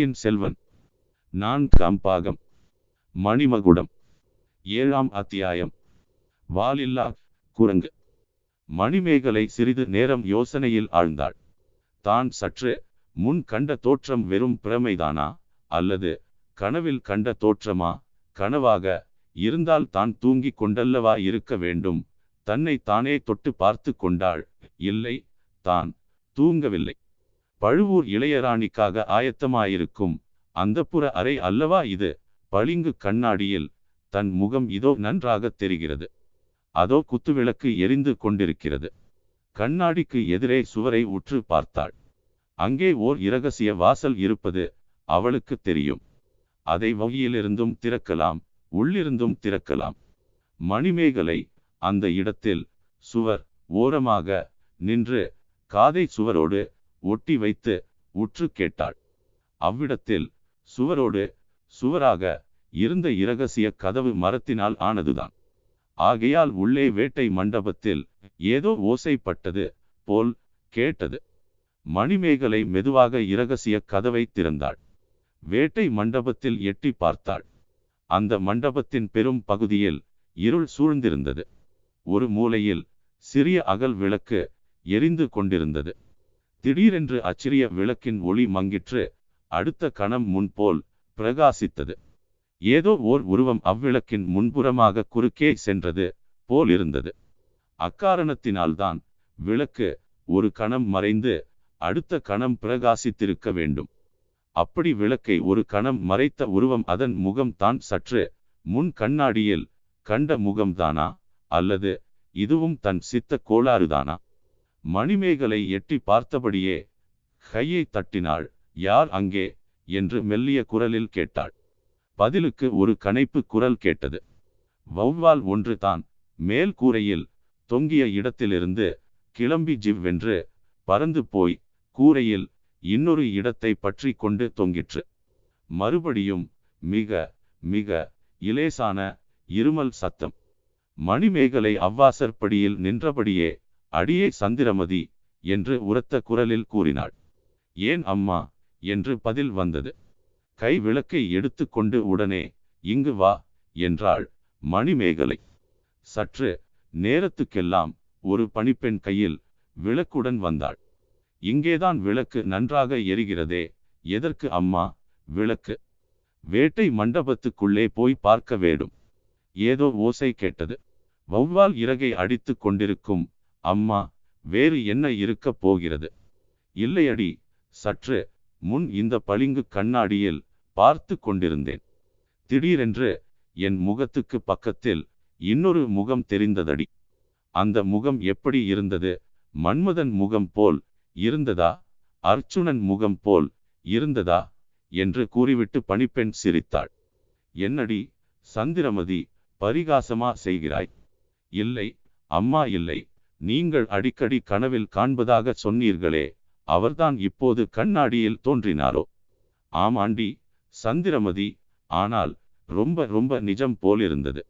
பொன்னியின் செல்வன். நான் கம்பாகம். மணிமகுடம். ஏழாம் அத்தியாயம். வாலில்லா குரங்கு. மணிமேகலை சிறிது நேரம் யோசனையில் ஆழ்ந்தாள். தான் சற்று முன் கண்ட தோற்றம் வெறும் பிரமைதானா? அல்லது கனவில் கண்ட தோற்றமா? கனவாக இருந்தால் தான் தூங்கிக் கொண்டல்லவா இருக்க வேண்டும். தன்னை தானே தொட்டு பார்த்து கொண்டாள். இல்லை தான் தூங்கவில்லை. பழுவூர் இளையராணிக்காக ஆயத்தமாயிருக்கும் அந்தப்புற அறை அல்லவா இது? பளிங்கு கண்ணாடியில் தன் முகம் இதோ நன்றாக தெரிகிறது. அதோ குத்துவிளக்கு எரிந்து கொண்டிருக்கிறது. கண்ணாடிக்கு எதிரே சுவரை உற்று பார்த்தாள். அங்கே ஓர் இரகசிய வாசல் இருப்பது அவளுக்கு தெரியும். அதை வகையிலிருந்தும் திறக்கலாம் உள்ளிருந்தும் திறக்கலாம். மணிமேகலை அந்த இடத்தில் சுவர் ஓரமாக நின்று காதை சுவரோடு ஒட்டி வைத்து உற்று கேட்டாள். அவ்விடத்தில் சுவரோடு சுவராக இருந்த இரகசிய கதவு மரத்தினால் ஆனதுதான். ஆகையால் உள்ளே வேட்டை மண்டபத்தில் ஏதோ ஓசைப்பட்டது போல் கேட்டது. மணிமேகலை மெதுவாக இரகசிய கதவை திறந்தாள். வேட்டை மண்டபத்தில் எட்டி பார்த்தாள். அந்த மண்டபத்தின் பெரும் பகுதியில் இருள் சூழ்ந்திருந்தது. ஒரு மூலையில் சிறிய அகல் விளக்கு எரிந்து கொண்டிருந்தது. திடீரென்று அச்சிறிய விளக்கின் ஒளி மங்கிற்று அடுத்த கணம் முன்போல் பிரகாசித்தது. ஏதோ ஓர் உருவம் அவ்விளக்கின் முன்புறமாக குறுக்கே சென்றது போல் இருந்தது. அக்காரணத்தினால்தான் விளக்கு ஒரு கணம் மறைந்து அடுத்த கணம் பிரகாசித்திருக்க வேண்டும். அப்படி விளக்கை ஒரு கணம் மறைத்த உருவம் அதன் முகம் தான் சற்று முன் கண்ணாடியில் கண்ட முகம்தானா அல்லது இதுவும் தன் சித்த கோளாறுதானா? மணிமேகலை எட்டி பார்த்தபடியே கையை தட்டினாள். யார் அங்கே? என்று மெல்லிய குரலில் கேட்டாள். பதிலுக்கு ஒரு கனைப்பு குரல் கேட்டது. வௌவால் ஒன்று தான் மேல் கூரையில் தொங்கிய இடத்திலிருந்து கிளம்பி ஜிவ்வென்று பறந்து போய் கூரையில் இன்னொரு இடத்தை பற்றி கொண்டு தொங்கிற்று. மறுபடியும் மிக மிக இலேசான இருமல் சத்தம். மணிமேகலை அவ்வாசற்படியில் நின்றபடியே அடியே சந்திரமதி என்று உரத்த குரலில் கூறினாள். ஏன் அம்மா என்று பதில் வந்தது. கை விளக்கை எடுத்துக்கொண்டு உடனே இங்கு வா என்றாள் மணிமேகலை. சற்று நேரத்துக்கெல்லாம் ஒரு பணிப்பெண் கையில் விளக்குடன் வந்தாள். இங்கேதான் விளக்கு நன்றாக எரிகிறதே எதற்கு அம்மா விளக்கு? வேட்டை மண்டபத்துக்குள்ளே போய் பார்க்க வேண்டும். ஏதோ ஓசை கேட்டது. வௌவால் இறகை அடித்து கொண்டிருக்கும் அம்மா வேறு என்ன இருக்கப் போகிறது? இல்லையடி சற்று முன் இந்த பளிங்கு கண்ணாடியில் பார்த்து கொண்டிருந்தேன். திடீரென்று என் முகத்துக்கு பக்கத்தில் இன்னொரு முகம் தெரிந்ததடி. அந்த முகம் எப்படி இருந்தது? மன்மதன் முகம் போல் இருந்ததா? அர்ச்சுனன் முகம் போல் இருந்ததா? என்று கூறிவிட்டு பணிப்பெண் சிரித்தாள். என்னடி சந்திரமதி பரிகாசமா செய்கிறாய்? இல்லை அம்மா இல்லை. நீங்கள் அடிக்கடி கனவில் காண்பதாக சொன்னீர்களே அவர்தான் இப்போது கண்ணாடியில் தோன்றினாரோ? ஆமாண்டி சந்திரமதி. ஆனால் ரொம்ப ரொம்ப நிஜம் போலிருந்தது.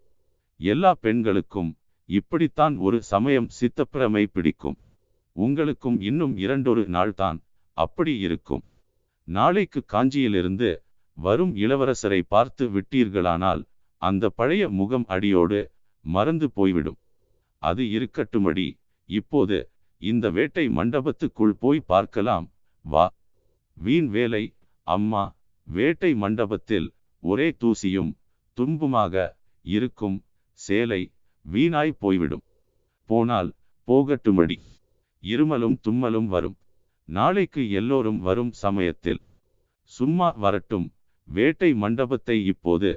எல்லா பெண்களுக்கும் இப்படித்தான் ஒரு சமயம் சித்தப்பிரமை பிடிக்கும். உங்களுக்கும் இன்னும் இரண்டொரு நாள்தான் அப்படி இருக்கும். நாளைக்கு காஞ்சியிலிருந்து வரும் இளவரசரை பார்த்து விட்டீர்களானால் அந்த பழைய முகம் அடியோடு மறந்து போய்விடும். அது இருக்கட்டுமடி. இப்போது இந்த வேட்டை மண்டபத்துக்குள் போய் பார்க்கலாம். வா. வீண் வேலை. அம்மா வேட்டை மண்டபத்தில் ஒரே தூசியும் தும்புமாக இருக்கும் சேலை வீணாய் போய்விடும். போனால் போகட்டுமடி. இருமலும் தும்மலும் வரும். நாளைக்கு எல்லோரும் வரும் சமயத்தில். சும்மா வரட்டும். வேட்டை மண்டபத்தை இப்போது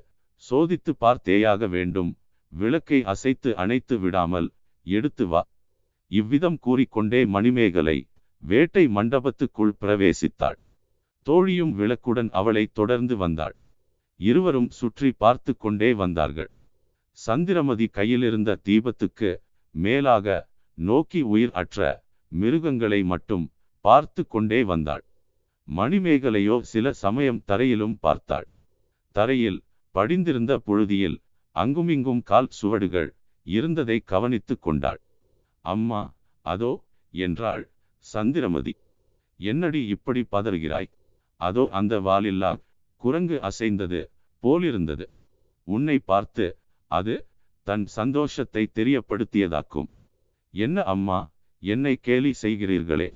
சோதித்து பார்த்தேயாக வேண்டும். விளக்கை அசைத்து அணைத்து விடாமல் எடுத்து வா. இவ்விதம் கூறிக்கொண்டே மணிமேகலை வேட்டை மண்டபத்துக்குள் பிரவேசித்தாள். தோழியும் விளக்குடன் அவளை தொடர்ந்து வந்தாள். இருவரும் சுற்றி பார்த்து கொண்டே வந்தார்கள். சந்திரமதி கையிலிருந்த தீபத்துக்கு மேலாக நோக்கி உயிர் அற்ற மிருகங்களை மட்டும் பார்த்து கொண்டே வந்தாள். மணிமேகலையோ சில சமயம் தரையிலும் பார்த்தாள். தரையில் படிந்திருந்த புழுதியில் அங்குமிங்கும் கால் சுவடுகள் இருந்ததை கவனித்து கொண்டாள். அம்மா அதோ என்றாள் சந்திரமதி. என்னடி இப்படி பதறுகிறாய்? அதோ அந்த வாலில்லா குரங்கு அசைந்தது போலிருந்தது. உன்னை பார்த்து அது தன் சந்தோஷத்தை தெரியப்படுத்தியதாக்கும். என்ன அம்மா என்னை கேலி செய்கிறீர்களே?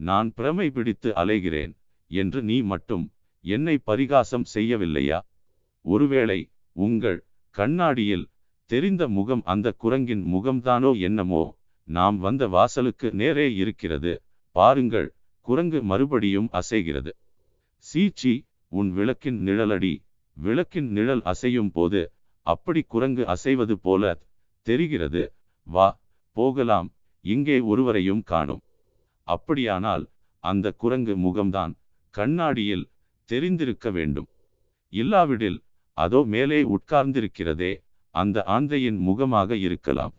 நான் பிரமை பிடித்து அலைகிறேன் என்று நீ மட்டும் என்னை பரிகாசம் செய்யவில்லையா? ஒருவேளை உங்கள் கண்ணாடியில் தெரிந்த முகம் அந்த குரங்கின் முகம்தானோ என்னமோ? நாம் வந்த வாசலுக்கு நேரே இருக்கிறது. பாருங்கள் குரங்கு மறுபடியும் அசைகிறது. சீச்சி உன் விளக்கின் நிழலடி. விளக்கின் நிழல் அசையும் போது அப்படி குரங்கு அசைவது போல தெரிகிறது. வா போகலாம் இங்கே ஒருவரையும் காணும். அப்படியானால் அந்த குரங்கு முகம்தான் கண்ணாடியில் தெரிந்திருக்க வேண்டும். இல்லாவிடில் அதோ மேலே உட்கார்ந்திருக்கிறதே அந்த ஆந்தையின் முகமாக இருக்கலாம்.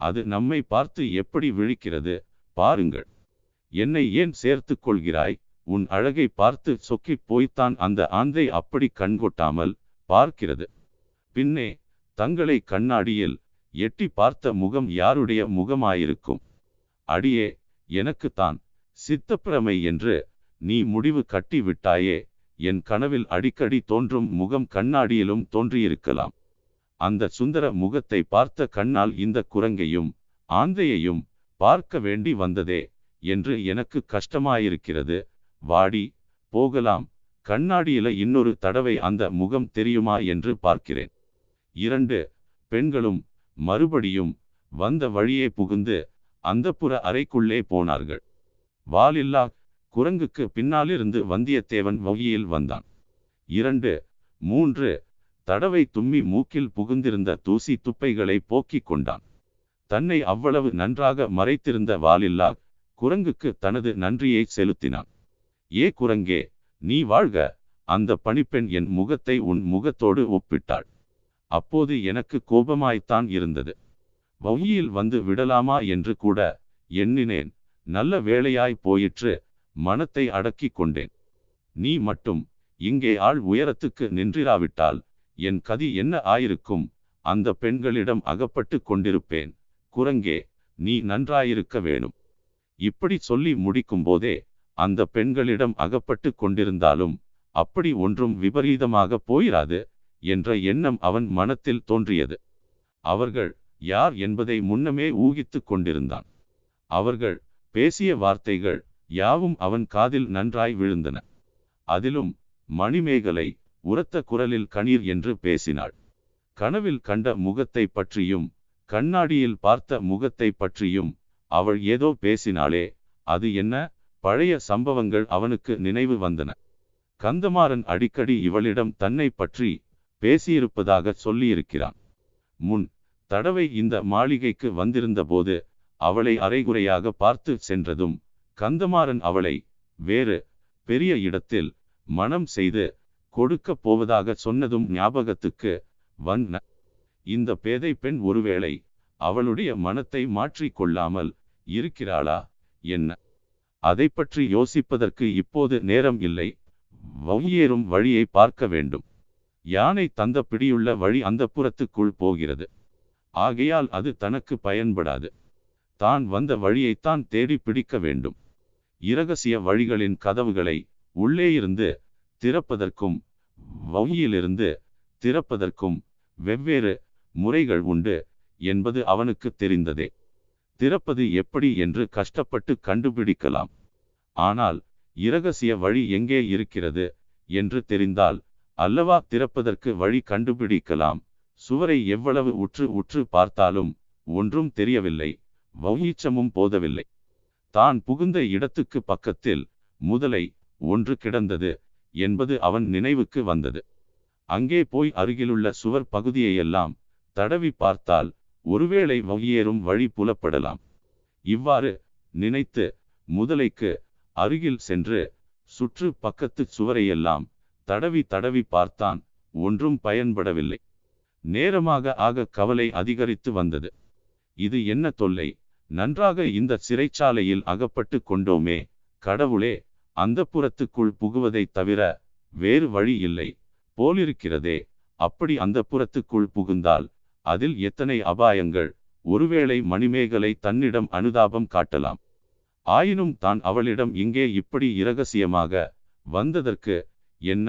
அது நம்மை பார்த்து எப்படி விழிக்கிறது? பாருங்கள். என்னை ஏன் சேர்த்து கொள்கிறாய்? உன் அழகை பார்த்து சொக்கிப் போய்த்தான் அந்த ஆந்தை அப்படி கண்கொட்டாமல் பார்க்கிறது. பின்னே தங்களை கண்ணாடியில் எட்டி பார்த்த முகம் யாருடைய முகமாயிருக்கும்? அடியே எனக்குத்தான் சித்தப்பிரமை என்று நீ முடிவு கட்டி விட்டாயே என் கனவில் அடிக்கடி தோன்றும் முகம் கண்ணாடியிலும் தோன்றியிருக்கலாம். அந்த சுந்தர முகத்தை பார்த்த கண்ணால் இந்த குரங்கையும் ஆந்தையையும் பார்க்க வேண்டி வந்ததே என்று எனக்கு கஷ்டமாயிருக்கிறது. வாடி போகலாம். கண்ணாடியில இன்னொரு தடவை அந்த முகம் தெரியுமா என்று பார்க்கிறேன். இரண்டு பெண்களும் மறுபடியும் வந்த வழியே புகுந்து அந்தப்புற அறைக்குள்ளே போனார்கள். வாலில்லா குரங்குக்கு பின்னாலிருந்து வந்தியத்தேவன் வகையில் வந்தான். இரண்டு மூன்று தடவை தும்மி மூக்கில் புகுந்திருந்த தூசி துப்பைகளை போக்கிக் கொண்டான். தன்னை அவ்வளவு நன்றாக மறைத்திருந்த வாலில்லா குரங்குக்கு தனது நன்றியை செலுத்தினான். ஏ குரங்கே நீ வாழ்க அந்த பணிப்பெண் என் முகத்தை உன் முகத்தோடு ஒப்பிட்டாள். அப்போது எனக்கு கோபமாய்த்தான் இருந்தது. வவுயில் வந்து விடலாமா என்று கூட எண்ணினேன். நல்ல வேளையாய் போயிற்று மனத்தை அடக்கிக் கொண்டேன். நீ மட்டும் இங்கே ஆள் உயரத்துக்கு நின்றிராவிட்டால் என் கதி என்ன ஆயிருக்கும்? அந்த பெண்களிடம் அகப்பட்டு கொண்டிருப்பேன். குரங்கே நீ நன்றாயிருக்க வேணும். இப்படி சொல்லி முடிக்கும்போதே அந்த பெண்களிடம் அகப்பட்டு கொண்டிருந்தாலும் அப்படி ஒன்றும் விபரீதமாக போயிராது என்ற எண்ணம் அவன் மனத்தில் தோன்றியது. அவர்கள் யார் என்பதை முன்னமே ஊகித்து கொண்டிருந்தான். அவர்கள் பேசிய வார்த்தைகள் யாவும் அவன் காதில் நன்றாய் விழுந்தன. அதிலும் மணிமேகலை உரத்த குரலில் கணீர் என்று பேசினாள். கனவில் கண்ட முகத்தை பற்றியும் கண்ணாடியில் பார்த்த முகத்தை பற்றியும் அவள் ஏதோ பேசினாளே அது என்ன? பழைய சம்பவங்கள் அவனுக்கு நினைவு வந்தன. கந்தமாறன் அடிக்கடி இவளிடம் தன்னை பற்றி பேசியிருப்பதாக சொல்லியிருக்கிறான். முன் தடவை இந்த மாளிகைக்கு வந்திருந்தபோது அவளை அரைகுறையாக பார்த்து சென்றதும் கந்தமாறன் அவளை வேறு பெரிய இடத்தில் மனம் செய்து கொடுக்கப் போவதாக சொன்னதும் ஞாபகத்துக்கு வந்த இந்த பேதை பெண் ஒருவேளை அவளுடைய மனத்தை மாற்றிக் கொள்ளாமல் இருக்கிறாளா என்ன? அதை பற்றி யோசிப்பதற்கு இப்போது நேரம் இல்லை. வௌயேறும் வழியை பார்க்க வேண்டும். யானை தந்த பிடியுள்ள வழி அந்த புறத்துக்குள் போகிறது. ஆகையால் அது தனக்கு பயன்படாது. தான் வந்த வழியைத்தான் தேடி பிடிக்க வேண்டும். இரகசிய வழிகளின் கதவுகளை உள்ளே இருந்து திறப்பதற்கும் வௌயிலிருந்து திறப்பதற்கும் வெவ்வேறு முறைகள் உண்டு என்பது அவனுக்கு தெரிந்ததே. திறப்பது எப்படி என்று கஷ்டப்பட்டு கண்டுபிடிக்கலாம். ஆனால் இரகசிய வழி எங்கே இருக்கிறது என்று தெரிந்தால் அல்லவா திறப்பதற்கு வழி கண்டுபிடிக்கலாம். சுவரை எவ்வளவு உற்று உற்று பார்த்தாலும் ஒன்றும் தெரியவில்லை வௌயீச்சமும் போதவில்லை. தான் புகுந்த இடத்துக்கு பக்கத்தில் முதலை ஒன்று கிடந்தது. என்பது அவன் நினைவுக்கு வந்தது. அங்கே போய் அருகிலுள்ள சுவர் பகுதியையெல்லாம் தடவி பார்த்தால் ஒருவேளை வகையேறும் வழி புலப்படலாம். இவ்வாறு நினைத்து முதலைக்கு அருகில் சென்று சுற்று பக்கத்து சுவரையெல்லாம் தடவி தடவி பார்த்தான். ஒன்றும் பயன்படவில்லை. நேரமாக ஆக கவலை அதிகரித்து வந்தது. இது என்ன தொல்லை? நன்றாக இந்த சிறைச்சாலையில் அகப்பட்டு கொண்டோமே கடவுளே! அந்த புறத்துக்குள் புகுவதைத் தவிர வேறு வழி இல்லை. போலிருக்கிறதே. அப்படி அந்த புறத்துக்குள் புகுந்தால் அதில் எத்தனை அபாயங்கள். ஒருவேளை மணிமேகலை தன்னிடம் அனுதாபம் காட்டலாம். ஆயினும் தான் அவளிடம் இங்கே இப்படி இரகசியமாக வந்ததற்கு என்ன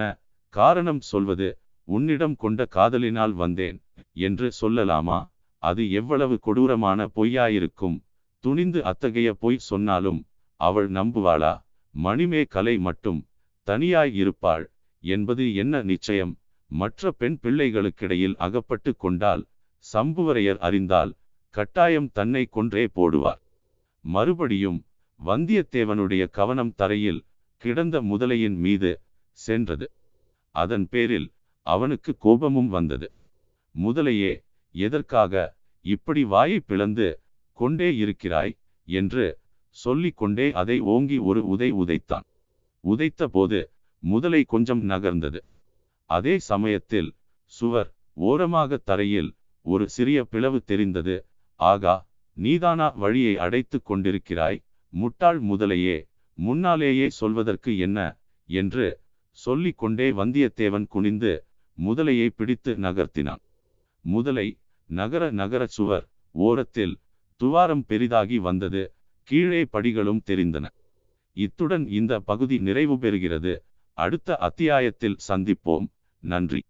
காரணம் சொல்வது. உன்னிடம் கொண்ட காதலினால் வந்தேன் என்று சொல்லலாமா. அது எவ்வளவு கொடூரமான பொய்யாயிருக்கும். துணிந்து அத்தகைய பொய் சொன்னாலும் அவள் நம்புவாளா. மணிமே கலை மட்டும் தனியாய் இருப்பாள் என்பது என்ன நிச்சயம்? மற்ற பெண் பிள்ளைகளுக்கிடையில் அகப்பட்டு கொண்டால் சம்புவரையர் அறிந்தால் கட்டாயம் தன்னை கொன்றே போடுவார். மறுபடியும் வந்தியத்தேவனுடைய கவனம் தரையில் கிடந்த முதலையின் மீது சென்றது. அதன் பேரில் அவனுக்கு கோபமும் வந்தது. முதலையே எதற்காக இப்படி வாயை பிளந்து கொண்டே இருக்கிறாய்? என்று சொல்லிக்கொண்டே அதை ஓங்கி ஒரு உதை உதைத்தான். உதைத்த போது முதலை கொஞ்சம் நகர்ந்தது. அதே சமயத்தில் சுவர் ஓரமாக தரையில் ஒரு சிறிய பிளவு தெரிந்தது. ஆகா நீதானா வழியை அடைத்து கொண்டிருக்கிறாய்? முட்டாள் முதலையே முன்னாலேயே சொல்வதற்கு என்ன? என்று சொல்லிக் கொண்டே வந்தியத்தேவன் குனிந்து முதலையை பிடித்து நகர்த்தினான். முதலை நகர நகர சுவர் ஓரத்தில் துவாரம் பெரிதாகி வந்தது. கீழே படிகளும் தெரிந்தன. இத்துடன் இந்த பகுதி நிறைவு பெறுகிறது. அடுத்த அத்தியாயத்தில் சந்திப்போம். நன்றி.